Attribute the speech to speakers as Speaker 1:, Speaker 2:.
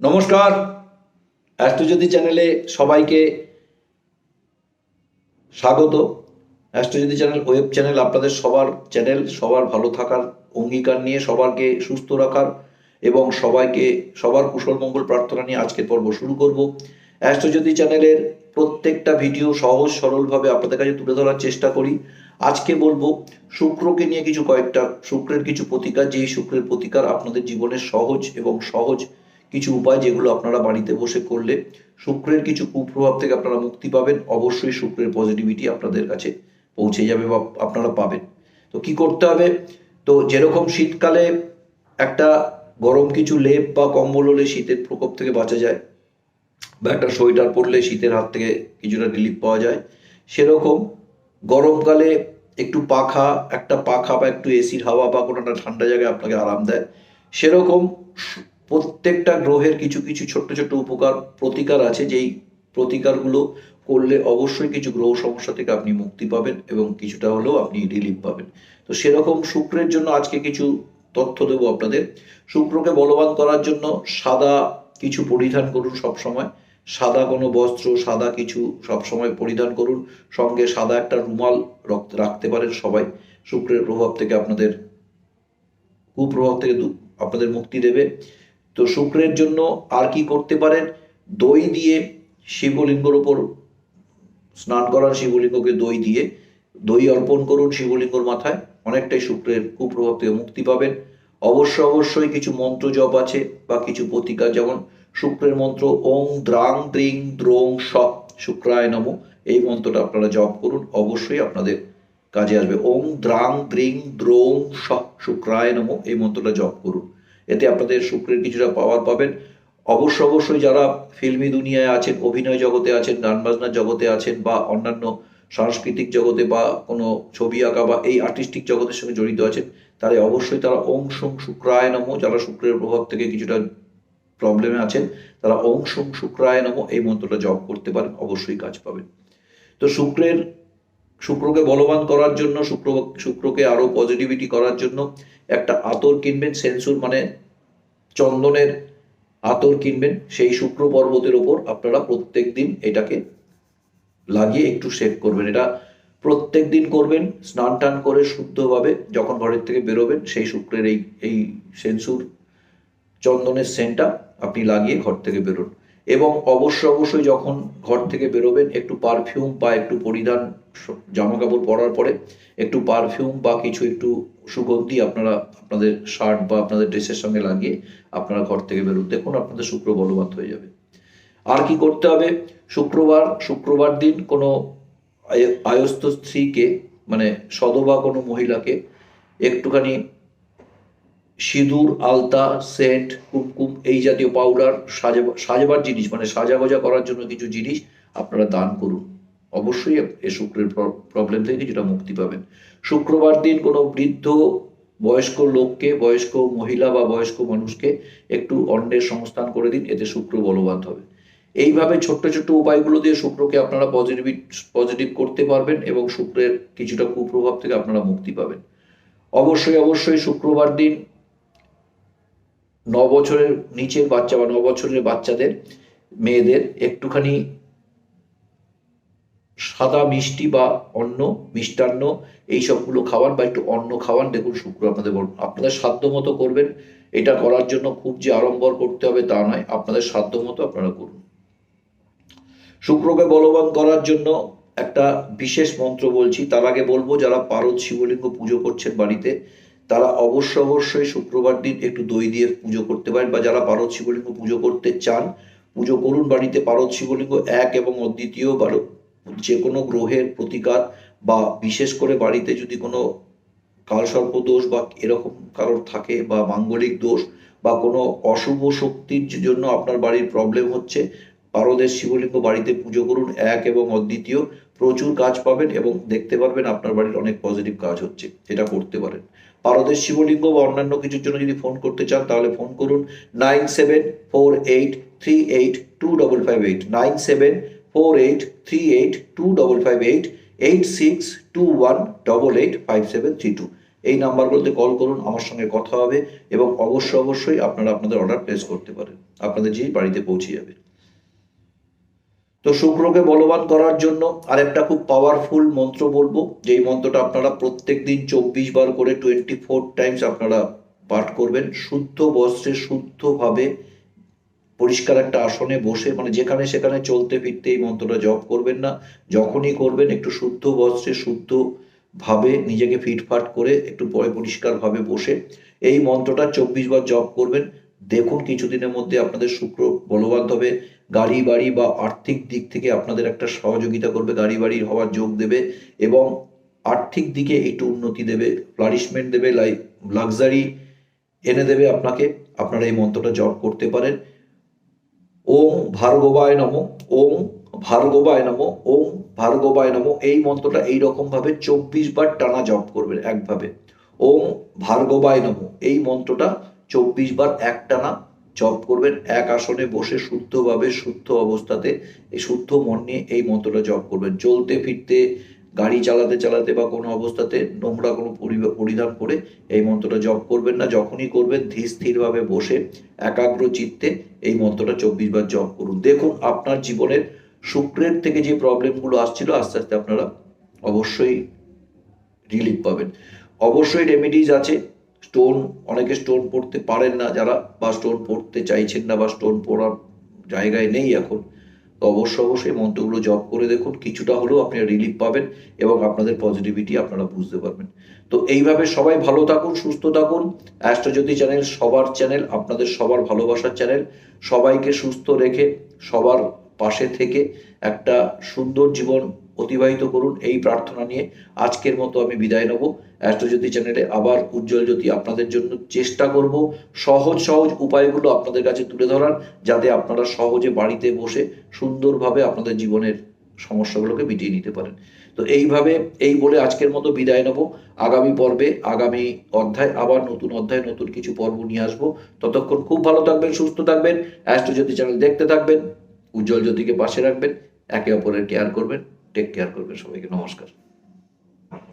Speaker 1: নমস্কার। অ্যাস্ট্রোজ্যোতি চ্যানেলে সবাইকে স্বাগত। অ্যাস্ট্রোজ্যোতি চ্যানেল, ওয়েব চ্যানেল, আপনাদের সবার চ্যানেল, সবার ভালো থাকার অঙ্গীকার নিয়ে সবারকে সুস্থ রাখার এবং সবাইকে সবার কুশল মঙ্গল প্রার্থনা নিয়ে আজকের পর্ব শুরু করব। অ্যাস্ট্রোজ্যোতি চ্যানেলের প্রত্যেকটা ভিডিও সহজ, সরলভাবে আপনাদের কাছে তুলে ধরার চেষ্টা করি। আজকে বলব, শুক্রকে নিয়ে কিছু কয়েকটা, শুক্রের কিছু প্রতিকার, যেই শুক্রের প্রতিকার আপনাদের জীবনের সহজ এবং সহজ কিছু উপায় যেগুলো আপনারা বাড়িতে বসে করলে শুক্রের কিছু কুপ্রভাব থেকে আপনারা মুক্তি পাবেন, অবশ্যই শুক্রের পজিটিভিটি আপনাদের কাছে পৌঁছে যাবে বা আপনারা পাবেন। তো কি করতে হবে? তো যেরকম শীতকালে একটা গরম কিছু লেপ বা কম্বল হলে শীতের প্রকোপ থেকে বাঁচা যায় বা একটা সোয়েটার পরলে শীতের হাত থেকে কিছুটা রিলিফ পাওয়া যায়, সেরকম গরমকালে একটু পাখা, একটা পাখা বা একটু এসির হাওয়া বা কোনো একটা ঠান্ডা জায়গায় আপনাকে আরাম দেয়, সেরকম প্রত্যেকটা গ্রহের কিছু কিছু ছোট্ট ছোট্ট উপকার, প্রতিকার আছে, যেই প্রতিকারগুলো করলে অবশ্যই কিছু গ্রহ সমস্যা থেকে আপনি মুক্তি পাবেন এবং কিছুটা হলেও আপনি রিলিফ পাবেন। তো সেরকম শুক্রের জন্য আজকে কিছু তথ্য দেবো আপনাদের। শুক্রকে বলবান করার জন্য সাদা কিছু পরিধান করুন সব সময় সাদা কোনো বস্ত্র, সাদা কিছু সব সময় পরিধান করুন। সঙ্গে সাদা একটা রুমাল রাখতে পারেন সবাই। শুক্রের প্রভাব থেকে আপনাদের, কুপ্রভাব থেকে আপনাদের মুক্তি দেবে। তো শুক্রের জন্য আর কি করতে পারেন? দই দিয়ে শিবলিঙ্গর ওপর স্নান করার শিবলিঙ্গকে দই দিয়ে। দই অর্পণ করুন শিবলিঙ্গর মাথায়, অনেকটাই শুক্রের কুপ্রভাব থেকে মুক্তি পাবেন। অবশ্য অবশ্যই কিছু মন্ত্র জপ আছে বা কিছু প্রতিকার, যেমন শুক্রের মন্ত্র, ওং দ্রাং দ্রিং দ্রোং স, শুক্রায় নম। এই মন্ত্রটা আপনারা জপ করুন, অবশ্যই আপনাদের কাজে আসবে। ওং দ্রাং দ্রিং দ্রোং স, শুক্রায় নম, এই মন্ত্রটা জপ করুন। এতে আপনাদের শুক্রের কিছুটা পাওয়ার পাবেন। অবশ্য অবশ্যই যারা ফিল্মি দুনিয়ায় আছেন, অভিনয় জগতে আছেন, গান বাজনার জগতে আছেন বা অন্যান্য সাংস্কৃতিক জগতে বা কোনো ছবি আঁকা বা এই আর্টিস্টিক জগতের সঙ্গে জড়িত আছেন তারা অবশ্যই তারা ওং সুং শুক্রায় নম, যারা শুক্রের প্রভাব থেকে কিছুটা প্রবলেমে আছেন, তারা ওং সুং শুক্রায় নম, এই মন্ত্রটা জপ করতে পারেন, অবশ্যই কাজ পাবেন। তো শুক্রের, শুক্রকে বলবান করার জন্য, শুক্র, শুক্রকে আরও পজিটিভিটি করার জন্য একটা আতর কিনবেন, সেন্সুর মানে চন্দনের আতর কিনবেন, সেই শুক্র পর্বতের ওপর আপনারা প্রত্যেক দিন এটাকে লাগিয়ে একটু সেভ করবেন। এটা প্রত্যেক দিন করবেন, স্নান টান করে শুদ্ধভাবে যখন ঘরের থেকে বেরোবেন, সেই শুক্রের এই এই সেন্সুর চন্দনের সেন্টটা আপনি লাগিয়ে ঘর থেকে বেরোন। এবং অবশ্য, অবশ্যই যখন ঘর থেকে বেরোবেন, একটু পারফিউম বা একটু পরিধান জামা কাপড় পরার পরে একটু পারফিউম বা কিছু একটু সুগন্ধি আপনারা আপনাদের শার্ট বা আপনাদের ড্রেসের সঙ্গে লাগিয়ে আপনারা ঘর থেকে বেরোন দেখুন আপনাদের শুক্র বলবৎ হয়ে যাবে। আর কি করতে হবে? শুক্রবার শুক্রবার দিন কোনো আয়- আয়স্থ স্ত্রীকে মানে সদবা কোনো মহিলাকে একটুখানি সিঁদুর, আলতা, সেন্ট, কুমকুম এই জাতীয় পাউডার সাজাবা সাজাবার জিনিস মানে সাজাগোজা করার জন্য কিছু জিনিস আপনারা দান করুন। অবশ্যই এ শুক্রের প্রবলেম থেকে কিছুটা মুক্তি পাবেন। শুক্রবার দিন কোনো বৃদ্ধ বয়স্ক লোককে, বয়স্ক মহিলা বা বয়স্ক মানুষকে একটু অন্নের সংস্থান করে দিন, এতে শুক্র বলবান হবে। এইভাবে ছোট্ট ছোট্ট উপায়গুলো দিয়ে শুক্রকে আপনারা পজিটিভ পজিটিভ করতে পারবেন এবং শুক্রের কিছুটা কুপ্রভাব থেকে আপনারা মুক্তি পাবেন। অবশ্যই অবশ্যই শুক্রবার দিন ন বছরের নিচের বাচ্চা বা ন বছরের বাচ্চাদের, মেয়েদের একটুখানি সাদা মিষ্টি বা অন্ন, মিষ্টান্ন, এই সবগুলো খাওয়ান বা একটু অন্ন খাওয়ান। দেখুন শুক্র, আপনাদের আপনাদের সাধ্য মতো করবেন। এটা করার জন্য খুব যে আড়ম্বর করতে হবে তা নয়, আপনাদের সাধ্য মতো আপনারা করুন। শুক্রকে বলবান করার জন্য একটা বিশেষ মন্ত্র বলছি। তার আগে বলব, যারা পারদ শিবলিঙ্গ পুজো করছেন বাড়িতে, তারা অবশ্য অবশ্যই শুক্রবার দিন একটু দই দিয়ে পুজো করতে পারেন বা যারা পারদ শিবলিঙ্গ পুজো করতে চান, পুজো করুন। বাড়িতে পারদ শিবলিঙ্গ এক এবং অদ্বিতীয় বারো যে কোনো গ্রহের প্রতিকার বা বিশেষ করে বাড়িতে যদি কোনো কালসর্প দোষ বা এরকম কারোর থাকে বা মাঙ্গলিক দোষ বা কোনো অশুভ শক্তির জন্য আপনার বাড়ির প্রবলেম হচ্ছে, পারদের শিবলিঙ্গ বাড়িতে পুজো করুন, এক এবং অদ্বিতীয় প্রচুর কাজ পাবেন এবং দেখতে পারবেন আপনার বাড়ির অনেক পজিটিভ কাজ হচ্ছে এটা করতে পারেন। পারদের শিবলিঙ্গ বা অন্যান্য কিছুর জন্য যদি ফোন করতে চান, তাহলে ফোন করুন nine seven four eight three eight two double five eight, nine seven four eight three eight two double five eight eight six two one double eight five seven three two এই নাম্বারগুলোতে call করুন, আমার সঙ্গে কথা হবে এবং অবশ্যই অবশ্যই আপনারা আপনাদের অর্ডার প্লেস করতে পারেন। আপনাদের যেই বাড়িতে পৌঁছে যাবে। তো শুক্রকে বলবান করার জন্য আরেকটা খুব পাওয়ারফুল মন্ত্র বলব। যেই মন্ত্রটা আপনারা প্রত্যেক দিন চব্বিশ বার করে টোয়েন্টি ফোর টাইমস আপনারা পাঠ করবেন। শুদ্ধ বস্ত্রে শুদ্ধভাবে পরিষ্কার একটা আসনে বসে মানে যেখানে সেখানে চলতে ফিরতে এই মন্ত্রটা জপ করবেন না। যখনই করবেন, একটু শুদ্ধ বস্ত্রে শুদ্ধ ভাবে নিজেকে ফিটফাট করে একটু পরে পরিষ্কারভাবে বসে এই মন্ত্রটা চব্বিশ বার জপ করবেন। দেখুন, কিছুদিনের মধ্যে আপনাদের শুক্র বলবান হবে। গাড়ি, বাড়ি বা আর্থিক দিক থেকে আপনাদের একটা সহযোগিতা করবে, গাড়ি, বাড়ি হওয়ার যোগ দেবে এবং আর্থিক দিকে একটু উন্নতি দেবে ফ্লারিশমেন্ট দেবে লাইক লাক্সারি এনে দেবে আপনাকে। আপনারা এই মন্ত্রটা জপ করতে পারেন। ওম ভার্গবায় নম, ওম ভার্গবায় নম, ওম ভার্গবায় নম। এই মন্ত্রটা এই ভাবে চব্বিশ বার টানা জপ করবেন একভাবে। ওম ভার্গবায় নম। এই মন্ত্রটা চব্বিশ বার এক টানা জপ করবেন। এক আসনে বসে শুদ্ধভাবে, শুদ্ধ অবস্থাতে, এই শুদ্ধ মন নিয়ে এই মন্ত্রটা জপ করবেন। চলতে ফিরতে গাড়ি চালাতে চালাতে বা কোনো অবস্থাতে নোংরা কোনো পরি- পরিধান করে এই মন্ত্রটা জপ করবেন না। যখনই করবেন, ধীর স্থিরভাবে বসে একাগ্র চিত্তে এই মন্ত্রটা চব্বিশ বার জপ করুন। দেখুন, আপনার জীবনের শুক্রের থেকে যে প্রবলেমগুলো আসছিল, আস্তে আস্তে আপনারা অবশ্যই রিলিফ পাবেন। অবশ্যই রেমেডিজ আছে। স্টোন অনেকে স্টোন পড়তে পারেন না যারা, বা স্টোন পড়তে চাইছেন না বা স্টোন পড়ার জায়গায় নেই এখন। তো অবশ্যই অবশ্যই মন্ত্রগুলো জপ করে দেখুন। কিছুটা হলেও আপনি রিলিফ পাবেন এবং আপনাদের পজিটিভিটি আপনারা বুঝতে পারবেন। তো এইভাবে সবাই ভালো থাকুন, সুস্থ থাকুন। অ্যাস্ট্রোজ্যোতি চ্যানেল সবার চ্যানেল আপনাদের সবার ভালোবাসার চ্যানেল সবাইকে সুস্থ রেখে সবার পাশে থেকে একটা সুন্দর জীবন অতিবাহিত করুন এই প্রার্থনা নিয়ে। আজকের মতো আমি বিদায় নেব। অ্যাস্ট্রোজ্যোতি চ্যানেলে আবার উজ্জ্বল জ্যোতি আপনাদের জন্য চেষ্টা করব। সহজ সহজ উপায়গুলো আপনাদের কাছে তুলে ধরার, যাতে আপনারা সহজে বাড়িতে বসে সুন্দরভাবে আপনাদের জীবনের সমস্যাগুলোকে মিটিয়ে নিতে পারেন। তো এইভাবে, এই বলে আজকের মতো বিদায় নেব। আগামী পর্বে, আগামী অধ্যায়, আবার নতুন অধ্যায়, নতুন কিছু পর্ব নিয়ে আসব। ততক্ষণ খুব ভালো থাকবেন, সুস্থ থাকবেন। অ্যাস্ট্রোজ্যোতি চ্যানেল দেখতে থাকবেন। উজ্জ্বল জ্যোতিকে পাশে রাখবেন। একে অপরের কেয়ার করবেন। টেক কেয়ার করবেন সবাইকে নমস্কার।